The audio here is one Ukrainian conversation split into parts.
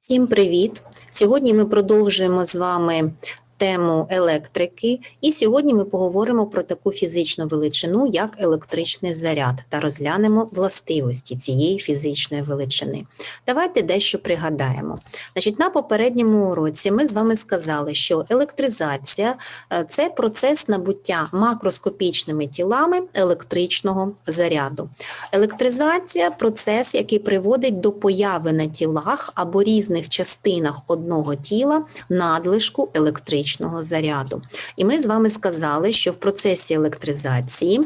Всім привіт! Сьогодні ми продовжуємо з вами тему електрики, і сьогодні ми поговоримо про таку фізичну величину, як електричний заряд, та розглянемо властивості цієї фізичної величини. Давайте дещо пригадаємо. Значить, на попередньому уроці ми з вами сказали, що електризація е, це процес набуття макроскопічними тілами електричного заряду. Електризація процес, який приводить до появи на тілах або різних частинах одного тіла надлишку електричного заряду. І ми з вами сказали, що в процесі електризації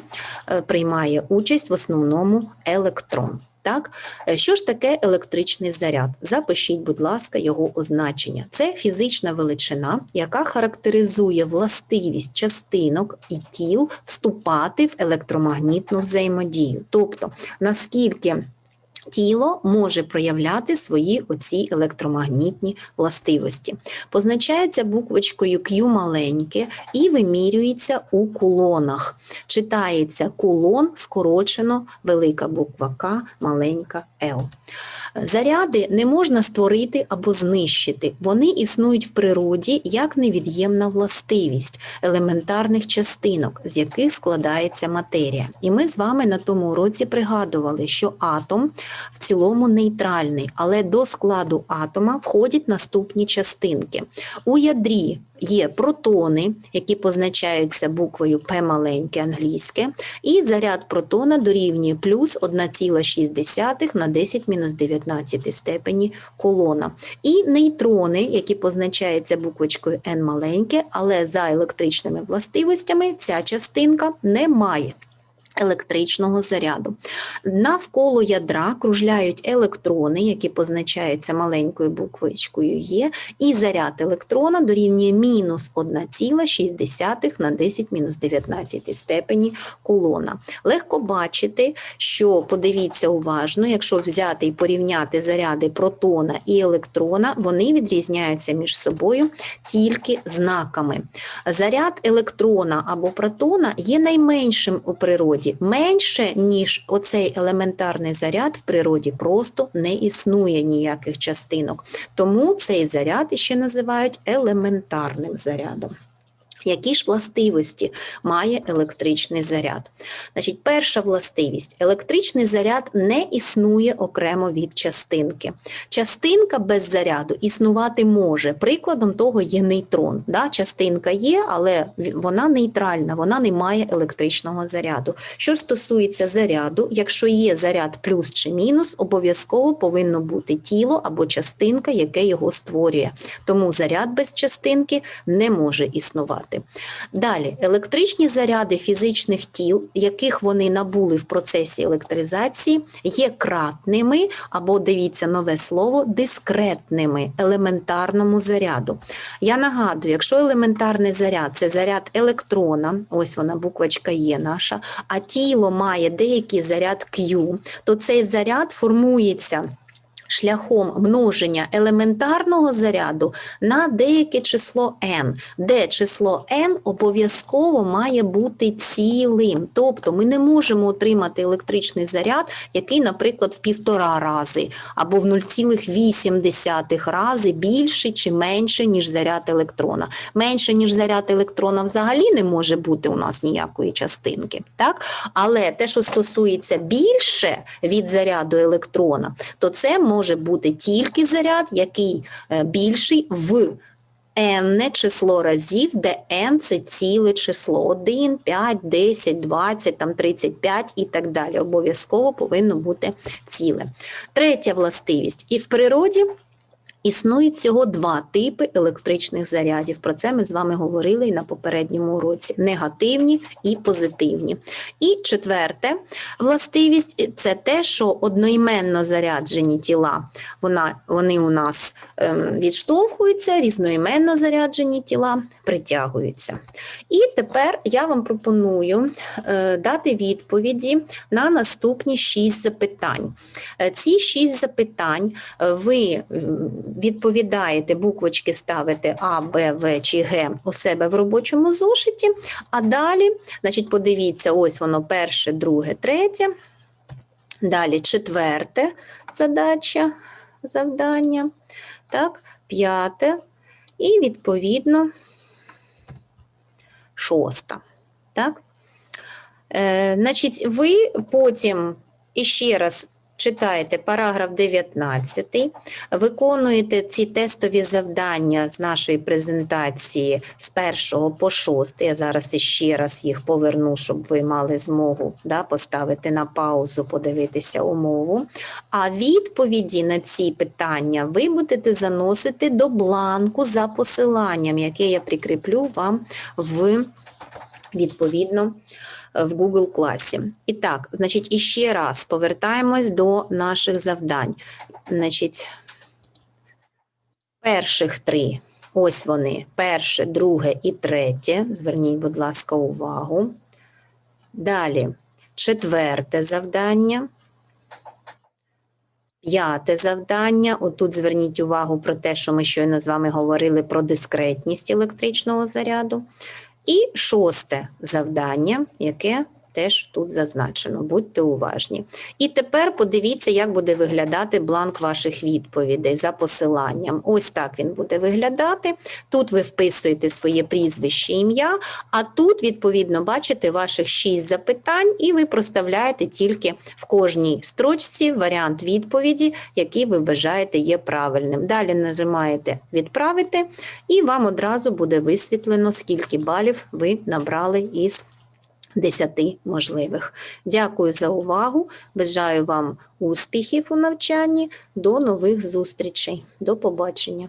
е, приймає участь в основному електрон. Так, Е, що ж таке електричний заряд? Запишіть, будь ласка, його означення. Це фізична величина, яка характеризує властивість частинок і тіл вступати в електромагнітну взаємодію. Тобто, наскільки тіло може проявляти свої оці електромагнітні властивості. Позначається буквочкою Q маленьке і вимірюється у кулонах. Читається кулон, скорочено велика буква К, маленька Л. Заряди не можна створити або знищити. Вони існують в природі як невід'ємна властивість елементарних частинок, з яких складається матерія. І ми з вами на тому уроці пригадували, що атом в цілому нейтральний, але до складу атома входять наступні частинки. У ядрі є протони, які позначаються буквою П маленьке англійське, і заряд протона дорівнює плюс 1,6 на 10 мінус 19 степені колона. І нейтрони, які позначаються буквочкою N маленьке, але за електричними властивостями ця частинка не має електричного заряду. Навколо ядра кружляють електрони, які позначаються маленькою буквочкою Є, і заряд електрона дорівнює мінус 1,6 на 10 мінус 19 степені кулона. Легко бачити, що подивіться уважно, якщо взяти і порівняти заряди протона і електрона, вони відрізняються між собою тільки знаками. Заряд електрона або протона є найменшим у природі менше, ніж оцей елементарний заряд в природі просто не існує ніяких частинок. Тому цей заряд ще називають елементарним зарядом. Які ж властивості має електричний заряд? Значить, перша властивість електричний заряд не існує окремо від частинки. Частинка без заряду існувати може. Прикладом того є нейтрон. Да? Частинка є, але вона нейтральна, вона не має електричного заряду. Що стосується заряду, якщо є заряд плюс чи мінус, обов'язково повинно бути тіло або частинка, яке його створює. Тому заряд без частинки не може існувати. Далі, електричні заряди фізичних тіл, яких вони набули в процесі електризації, є кратними, або, дивіться нове слово, дискретними елементарному заряду. Я нагадую, якщо елементарний заряд це заряд електрона, ось вона буквочка є наша, а тіло має деякий заряд Q, то цей заряд формується шляхом множення елементарного заряду на деяке число n, де число n обов'язково має бути цілим. Тобто ми не можемо отримати електричний заряд, який, наприклад, в півтора рази або в 0,8 рази більший чи менше, ніж заряд електрона. Менше, ніж заряд електрона взагалі не може бути у нас ніякої частинки. Так? Але те, що стосується більше від заряду електрона, то це може бути тільки заряд, який е, більший в n число разів, де n – це ціле число. 1, 5, 10, 20, там 35 і так далі. Обов'язково повинно бути ціле. Третя властивість. І в природі Існує всього два типи електричних зарядів. Про це ми з вами говорили і на попередньому уроці: негативні і позитивні. І четверте властивість це те, що одноіменно заряджені тіла вона, вони у нас ем, відштовхуються, різноіменно заряджені тіла притягуються. І тепер я вам пропоную е, дати відповіді на наступні шість запитань. Е, ці шість запитань е, ви відповідаєте, буквочки ставите А, Б, В чи Г у себе в робочому зошиті, а далі, значить, подивіться, ось воно перше, друге, третє. Далі четверте задача. завдання. Так, п'яте. І відповідно шоста. Так? Е, значить, ви потім іще раз читаєте параграф 19, виконуєте ці тестові завдання з нашої презентації з 1 по 6. Я зараз іще раз їх поверну, щоб ви мали змогу да, поставити на паузу, подивитися умову. А відповіді на ці питання ви будете заносити до бланку за посиланням, яке я прикріплю вам в відповідно в Google класі. І так, значить, іще раз повертаємось до наших завдань. Значить, перших три. Ось вони. Перше, друге і третє. Зверніть, будь ласка, увагу. Далі четверте завдання. П'яте завдання. Отут зверніть увагу про те, що ми щойно з вами говорили про дискретність електричного заряду. І шосте завдання, яке теж тут зазначено. Будьте уважні. І тепер подивіться, як буде виглядати бланк ваших відповідей за посиланням. Ось так він буде виглядати. Тут ви вписуєте своє прізвище, ім'я, а тут, відповідно, бачите ваших шість запитань, і ви проставляєте тільки в кожній строчці варіант відповіді, який ви вважаєте є правильним. Далі нажимаєте Відправити, і вам одразу буде висвітлено, скільки балів ви набрали із 10 можливих. Дякую за увагу. Бажаю вам успіхів у навчанні. До нових зустрічей. До побачення.